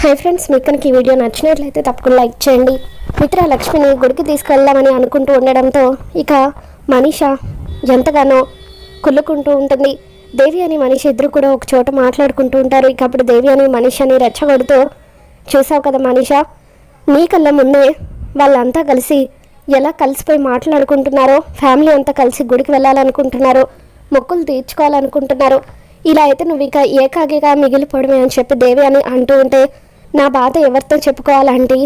Hi friends మీకు కనుక ఈ వీడియో నచ్చినట్లయితే తప్పకుండా లైక్ చేయండి. మిత్ర లక్ష్మిని గుడికి తీసుకెళ్దామని అనుకుంటూ ఉండడంతో ఇక మనీష ఎంతగానో కుళ్ళుకుంటూ ఉంటుంది. దేవి అని మనిషి ఇద్దరు కూడా ఒక చోట మాట్లాడుకుంటూ ఉంటారు. ఇక అప్పుడు దేవి అని మనిషిని రెచ్చగొడుతూ చూసావు కదా మనీష నీ కళ్ళ ముందే వాళ్ళంతా కలిసి ఎలా కలిసిపోయి మాట్లాడుకుంటున్నారో ఫ్యామిలీ అంతా కలిసి గుడికి వెళ్ళాలనుకుంటున్నారో మొక్కులు తీర్చుకోవాలనుకుంటున్నారు ఇలా అయితే నువ్వు ఇక ఏకాగిగా మిగిలిపోవడమే అని చెప్పి దేవి అని అంటూ ఉంటే నా బాధ ఎవరితో చెప్పుకోవాలంటే?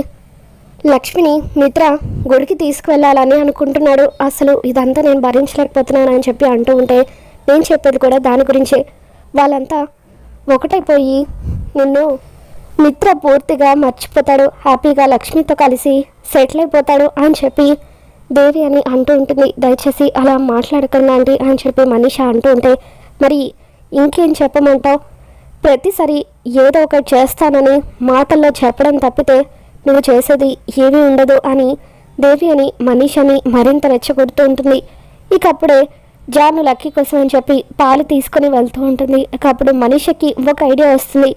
లక్ష్మిని మిత్ర గుడికి తీసుకువెళ్ళాలని అనుకుంటున్నాడు. అసలు ఇదంతా నేను భరించలేకపోతున్నాను అని చెప్పి అంటూ ఉంటే నేను చెప్పేది కూడా దాని గురించే. వాళ్ళంతా ఒకటైపోయి నిన్ను మిత్ర పూర్తిగా మర్చిపోతాడు. హ్యాపీగా లక్ష్మితో కలిసి సెటిల్ అయిపోతాడు అని చెప్పి దేవి అని అంటూ ఉంటుంది. దయచేసి అలా మాట్లాడకండి అండి అని చెప్పి మనీష అంటూ ఉంటే మరి ఇంకేం చెప్పమంటావు? ప్రతిసారి ఏదో ఒకటి చేస్తానని మాటల్లో చెప్పడం తప్పితే నువ్వు చేసేది ఏమీ ఉండదు అని దేవి అని మనీషని మరింత రెచ్చగొడుతూ ఉంటుంది. ఇక అప్పుడే జాను లక్కీ కోసం అని చెప్పి పాలు తీసుకుని వెళ్తూ ఉంటుంది. ఇక అప్పుడు మనీషకి ఒక ఐడియా వస్తుంది.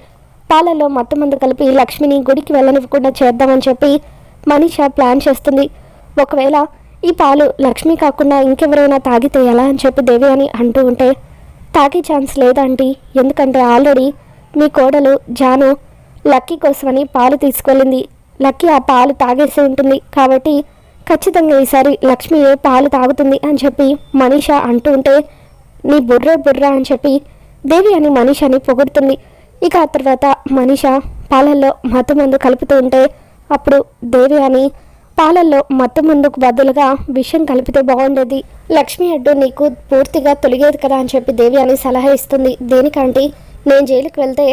పాలలో మొత్తం మందు కలిపి లక్ష్మిని గుడికి వెళ్ళనివ్వకుండా చేద్దామని చెప్పి మనీష ప్లాన్ చేస్తుంది. ఒకవేళ ఈ పాలు లక్ష్మి కాకుండా ఇంకెవరైనా తాగితే ఎలా అని చెప్పి దేవి అని అంటూ ఉంటే తాగే ఛాన్స్ లేదంటీ ఎందుకంటే ఆల్రెడీ మీ కోడలు జాను లక్కీ కోసమని పాలు తీసుకెళ్ళింది. లక్కీ ఆ పాలు తాగేసి ఉంటుంది కాబట్టి ఖచ్చితంగా ఈసారి లక్ష్మి పాలు తాగుతుంది అని చెప్పి మనీష అంటూ ఉంటే నీ బుర్రే బుర్ర అని చెప్పి దేవి అని మనీషని పొగుడుతుంది. ఇక ఆ తర్వాత మనీష పాలల్లో మత్తు మందు కలుపుతూ ఉంటే అప్పుడు దేవి అని పాలల్లో మత్తు మందుకు బదులుగా విషయం కలిపితే బాగుండేది. లక్ష్మి అడ్డు నీకు పూర్తిగా తొలిగేది కదా అని చెప్పి దేవి అని సలహా ఇస్తుంది. దేనికంటే నేను జైలుకి వెళ్తే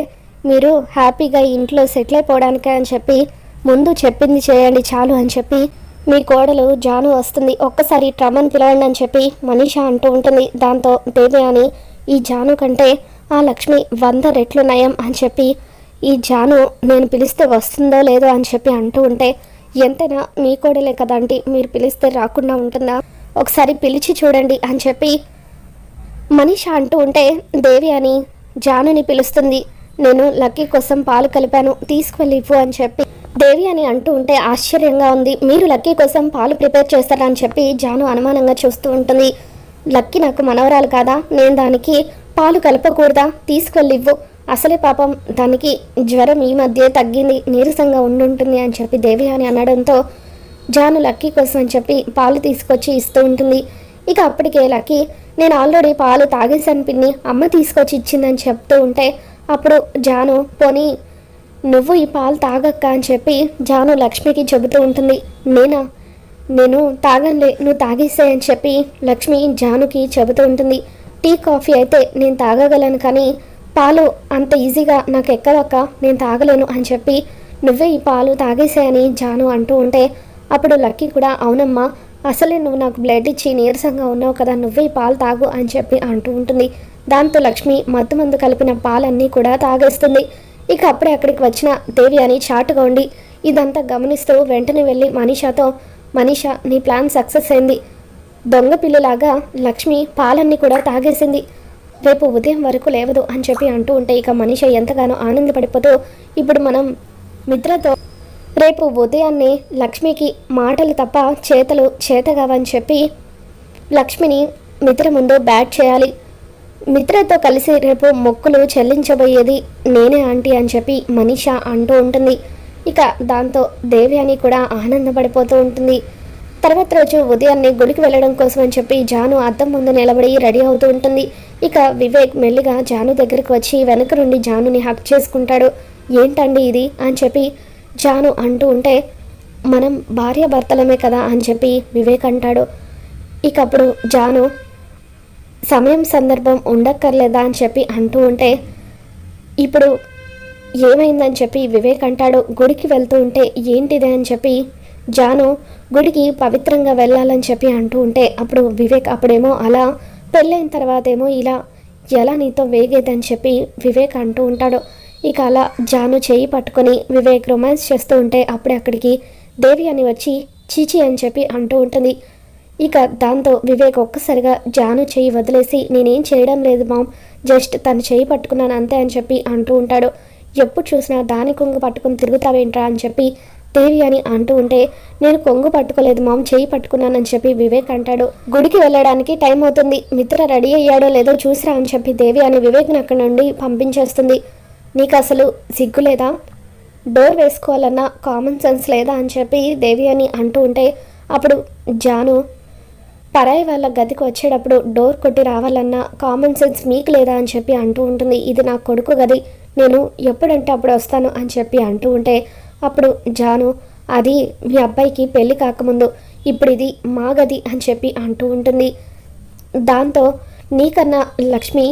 మీరు హ్యాపీగా ఇంట్లో సెటిల్ అయిపోవడానికే అని చెప్పి ముందు చెప్పింది చేయండి చాలు అని చెప్పి మీ కోడలు జాను వస్తుంది. ఒక్కసారి ట్రమని పిలవండి అని చెప్పి మనీష అంటూ ఉంటుంది. దాంతో దేవి అని ఈ జాను కంటే ఆ లక్ష్మి వంద రెట్లు నయం అని చెప్పి ఈ జాను నేను పిలిస్తే వస్తుందో లేదో అని చెప్పి అంటూ ఉంటే ఎంతైనా మీ కోడలే కదా మీరు పిలిస్తే రాకుండా ఉంటుందా? ఒకసారి పిలిచి చూడండి అని చెప్పి మనీష అంటూ ఉంటే దేవి అని జానుని పిలుస్తుంది. నేను లక్కీ కోసం పాలు కలిపాను. తీసుకువెళ్ళి ఇవ్వు అని చెప్పి దేవి అని అంటూ ఉంటే ఆశ్చర్యంగా ఉంది. మీరు లక్కీ కోసం పాలు ప్రిపేర్ చేస్తారా అని చెప్పి జాను అనుమానంగా చూస్తూ ఉంటుంది. లక్కీ నాకు మనవరాలు కాదా? నేను దానికి పాలు కలపకూడదా? తీసుకువెళ్ళి ఇవ్వు. అసలే పాపం దానికి జ్వరం ఈ మధ్య తగ్గింది. నీరసంగా ఉండుంటుంది అని చెప్పి దేవి అని అనడంతో జాను లక్కీ కోసం అని చెప్పి పాలు తీసుకొచ్చి ఇస్తూ ఉంటుంది. ఇక అప్పటికే లక్కీ నేను ఆల్రెడీ పాలు తాగేసాను పిన్ని అమ్మ తీసుకొచ్చి ఇచ్చిందని చెప్తూ ఉంటే అప్పుడు జాను పోనీ నువ్వు ఈ పాలు తాగక్క అని చెప్పి జాను లక్ష్మికి చెబుతూ ఉంటుంది. నేనా? నేను తాగనులే నువ్వు తాగేసే అని చెప్పి లక్ష్మి జానుకి చెబుతూ ఉంటుంది. టీ కాఫీ అయితే నేను తాగగలను కానీ పాలు అంత ఈజీగా నాకు ఎక్కదక్క నేను తాగలేను అని చెప్పి నువ్వే ఈ పాలు తాగేసాయని జాను అంటూ ఉంటే అప్పుడు లక్కీ కూడా అవునమ్మా అసలే నువ్వు నాకు బ్లడ్ ఇచ్చి నీరసంగా ఉన్నావు కదా నువ్వే పాలు తాగు అని చెప్పి అంటూ ఉంటుంది. దాంతో లక్ష్మి మత్తు మందు కలిపిన పాలన్నీ కూడా తాగేస్తుంది. ఇక అప్పుడే అక్కడికి వచ్చిన దేవి అని చాటుగా ఉండి ఇదంతా గమనిస్తూ వెంటనే వెళ్ళి మనీషాతో మనీషా నీ ప్లాన్ సక్సెస్ అయింది. దొంగ పిల్లిలాగా లక్ష్మి పాలన్నీ కూడా తాగేసింది. రేపు ఉదయం వరకు లేవదు అని చెప్పి అంటూ ఉంటే ఇక మనిషి ఎంతగానో ఆనందపడిపోతూ ఇప్పుడు మనం మిత్రతో రేపు ఉదయాన్నే లక్ష్మికి మాటలు తప్ప చేతలు చేతగావని చెప్పి లక్ష్మిని మిత్ర ముందు బ్యాట్ చేయాలి. మిత్రతో కలిసి రేపు మొక్కులు చెల్లించబోయేది నేనే ఆంటీ అని చెప్పి మనీష అంటూ ఉంటుంది. ఇక దాంతో దేవి అని కూడా ఆనందపడిపోతూ ఉంటుంది. తర్వాత రోజు ఉదయాన్నే గుడికి వెళ్ళడం కోసం అని చెప్పి జాను అద్దం ముందు నిలబడి రెడీ అవుతూ ఉంటుంది. ఇక వివేక్ మెల్లిగా జాను దగ్గరికి వచ్చి వెనక నుండి జానుని హక్ చేసుకుంటాడు. ఏంటండి ఇది? అని చెప్పి జాను అంటూ ఉంటే మనం భార్య భర్తలమే కదా అని చెప్పి వివేక్ అంటాడు. ఇక అప్పుడు జాను సమయం సందర్భం ఉండక్కర్లేదా అని చెప్పి అంటూ ఉంటే ఇప్పుడు ఏమైందని చెప్పి వివేక్ అంటాడు. గుడికి వెళ్తూ ఉంటే ఏంటిది అని చెప్పి జాను గుడికి పవిత్రంగా వెళ్ళాలని చెప్పి అంటూ ఉంటే అప్పుడు వివేక్ అప్పుడేమో అలా పెళ్ళైన తర్వాత ఏమో ఇలా ఎలా నీతో వేగేదని చెప్పి వివేక్ అంటూ ఉంటాడు. ఇక అలా జాను చేయి పట్టుకొని వివేక్ రొమాన్స్ చేస్తూ ఉంటే అప్పుడే అక్కడికి దేవి అని వచ్చి చీచి అని చెప్పి అంటూ ఉంటుంది. ఇక దాంతో వివేక్ ఒక్కసారిగా జాను చేయి వదిలేసి నేనేం చేయడం లేదు మామ్ జస్ట్ తను చేయి పట్టుకున్నాను అంతే అని చెప్పి అంటూ ఉంటాడు. ఎప్పుడు చూసినా దాని కొంగు పట్టుకుని తిరుగుతావేంట్రా అని చెప్పి దేవి అని అంటూ ఉంటే నేను కొంగు పట్టుకోలేదు మామ్ చేయి పట్టుకున్నానని చెప్పి వివేక్ అంటాడు. గుడికి వెళ్ళడానికి టైం అవుతుంది. మిత్ర రెడీ అయ్యాడో లేదో చూసిరా అని చెప్పి దేవి అని వివేక్ని అక్కడ నుండి పంపించేస్తుంది. నీకు అసలు సిగ్గు లేదా డోర్ వేసుకోవాలన్నా కామన్ సెన్స్ లేదా అని చెప్పి దేవి అని అంటూ ఉంటే అప్పుడు జాను పరాయి వాళ్ళ గదికి వచ్చేటప్పుడు డోర్ కొట్టి రావాలన్నా కామన్ సెన్స్ మీకు లేదా అని చెప్పి అంటూ ఉంటుంది. ఇది నా కొడుకు గది. నేను ఎప్పుడంటే అప్పుడు వస్తాను అని చెప్పి అంటూ ఉంటే అప్పుడు జాను అది మీ అబ్బాయికి పెళ్ళి కాకముందు ఇప్పుడు ఇది మా గది అని చెప్పి అంటూ ఉంటుంది. దాంతో నీకన్నా లక్ష్మి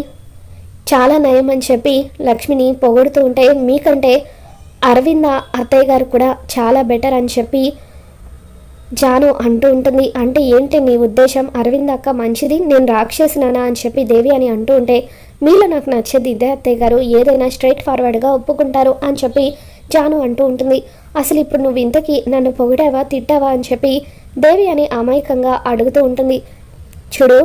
చాలా నయం అని చెప్పి లక్ష్మిని పొగుడుతూ ఉంటే మీకంటే అరవింద అత్తయ్య గారు కూడా చాలా బెటర్ అని చెప్పి జాను అంటూ ఉంటుంది. అంటే ఏంటి నీ ఉద్దేశం? అరవింద్ అక్క మంచిది నేను రాక్షసినానా అని చెప్పి దేవి అని అంటూ ఉంటే మీలో నాకు నచ్చేది ఇదే అత్తయ్య గారు ఏదైనా స్ట్రైట్ ఫార్వర్డ్గా ఒప్పుకుంటారు అని చెప్పి జాను అంటూ ఉంటుంది. అసలు ఇప్పుడు నువ్వు ఇంతకీ నన్ను పొగిడావా తిట్టావా? అని చెప్పి దేవి అని అమాయకంగా అడుగుతూ ఉంటుంది. చూడు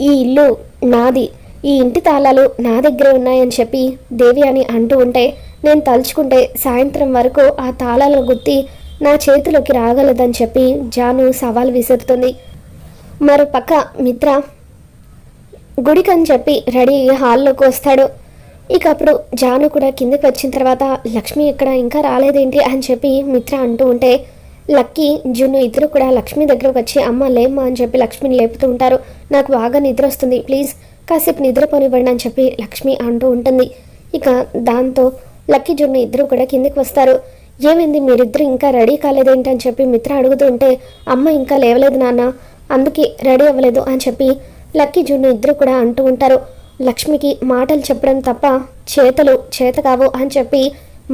ఈ ఇల్లు నాది ఈ ఇంటి తాళాలు నా దగ్గరే ఉన్నాయని చెప్పి దేవి అని అంటూ ఉంటే నేను తలుచుకుంటే సాయంత్రం వరకు ఆ తాళాలను గుత్తి నా చేతిలోకి రాగలదని చెప్పి జాను సవాల్ విసురుతుంది. మరో పక్క మిత్ర గుడికని చెప్పి రెడీ అయ్యి హాల్లోకి వస్తాడు. ఇక అప్పుడు జాను కూడా కిందకి వచ్చిన తర్వాత లక్ష్మి ఇక్కడ ఇంకా రాలేదేంటి? అని చెప్పి మిత్ర అంటూ ఉంటే లక్కీ జున్ను ఇద్దరు కూడా లక్ష్మి దగ్గరకు వచ్చి అమ్మ లేమ్మా అని చెప్పి లక్ష్మిని లేపుతూ ఉంటారు. నాకు బాగా నిద్ర వస్తుంది. ప్లీజ్ కాసేపు నిద్రపోనివ్వండి అని చెప్పి లక్ష్మి అంటూ ఉంటుంది. ఇక దాంతో లక్కీ జున్ను ఇద్దరు కూడా కిందకి వస్తారు. ఏమైంది? మీరిద్దరు ఇంకా రెడీ కాలేదేంటి అని చెప్పి మిత్ర అడుగుతూ ఉంటే అమ్మ ఇంకా లేవలేదు నాన్న అందుకే రెడీ అవ్వలేదు అని చెప్పి లక్కీ జున్ను ఇద్దరు కూడా అంటూ ఉంటారు. లక్ష్మికి మాటలు చెప్పడం తప్ప చేతలు చేత కావు అని చెప్పి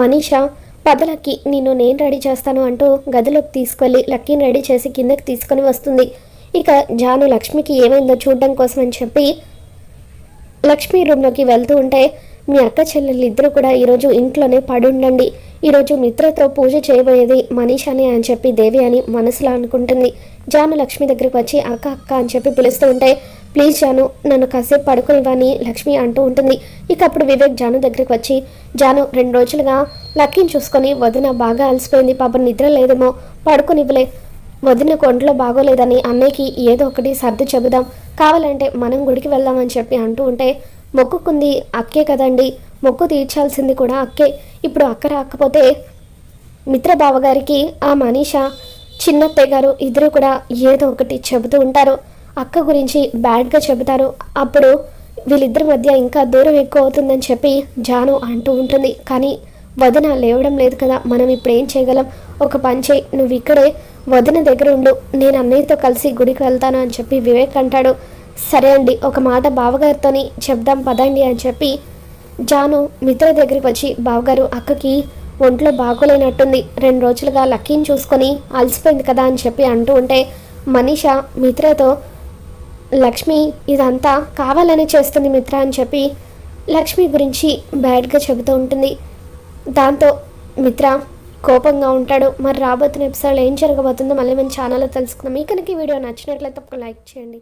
మనీషా పదలక్కి నిన్ను నేను రెడీ చేస్తాను అంటూ గదిలోకి తీసుకెళ్ళి లక్కీని రెడీ చేసి కిందకి తీసుకొని వస్తుంది. ఇక జాను లక్ష్మికి ఏమైందో చూడడం కోసం అని చెప్పి లక్ష్మి రూమ్లోకి వెళ్తూ ఉంటే మీ అక్క చెల్లెళ్ళు ఇద్దరు కూడా ఈరోజు ఇంట్లోనే పడుండండి ఈరోజు మిత్రతో పూజ చేయబోయేది మనీషాని అని చెప్పి దేవి అని మనసులో అనుకుంటుంది. జాను లక్ష్మి దగ్గరికి వచ్చి అక్క అక్క అని చెప్పి పిలుస్తూ ఉంటే ప్లీజ్ జాను నన్ను కాసేపు పడుకునివ్వని లక్ష్మి అంటూ ఉంటుంది. ఇక అప్పుడు వివేక్ జాను దగ్గరికి వచ్చి జాను రెండు రోజులుగా లక్కీని చూసుకొని వదిన బాగా అలసిపోయింది. పాపం నిద్ర లేదేమో పడుకునివ్వలే. వదిన కొండలో బాగోలేదని అన్నయ్యకి ఏదో ఒకటి సర్ది చెబుదాం. కావాలంటే మనం గుడికి వెళ్దామని చెప్పి అంటూ ఉంటే మొక్కుకుంది అక్కే కదండి. మొక్కు తీర్చాల్సింది కూడా అక్కే. ఇప్పుడు అక్క రాకపోతే మిత్ర బావగారికి ఆ మనీష చిన్నత్తయ్య గారు ఇద్దరు కూడా ఏదో ఒకటి చెబుతూ ఉంటారు. అక్క గురించి బ్యాడ్గా చెబుతారు. అప్పుడు వీళ్ళిద్దరి మధ్య ఇంకా దూరం ఎక్కువ అవుతుందని చెప్పి జాను అంటూ ఉంటుంది. కానీ వదిన లేవడం లేదు కదా మనం ఇప్పుడు ఏం చేయగలం? ఒక పని చేయి నువ్వు ఇక్కడే వదిన దగ్గర ఉండు. నేను అన్నయ్యతో కలిసి గుడికి వెళ్తాను అని చెప్పి వివేక్ అంటాడు. సరే అండి ఒక మాట బావగారితోని చెప్దాం పదండి అని చెప్పి జాను మిత్ర దగ్గరికి వచ్చి బావగారు అక్కకి ఒంట్లో బాగోలేనట్టుంది. రెండు రోజులుగా లక్కీని చూసుకొని అలసిపోయింది కదా అని చెప్పి అంటూ ఉంటే మనీషా మిత్రతో లక్ష్మి ఇదంతా కావాలని చేస్తుంది మిత్ర అని చెప్పి లక్ష్మి గురించి బ్యాడ్గా చెబుతూ ఉంటుంది. దాంతో మిత్ర కోపంగా ఉంటాడు. మరి రాబోతున్న ఎపిసోడ్ ఏం జరగబోతుందో మళ్ళీ మన ఛానల్లో తెలుసుకుందాం. మీ కనుక ఈ వీడియో నచ్చినట్లయితే ఒక లైక్ చేయండి.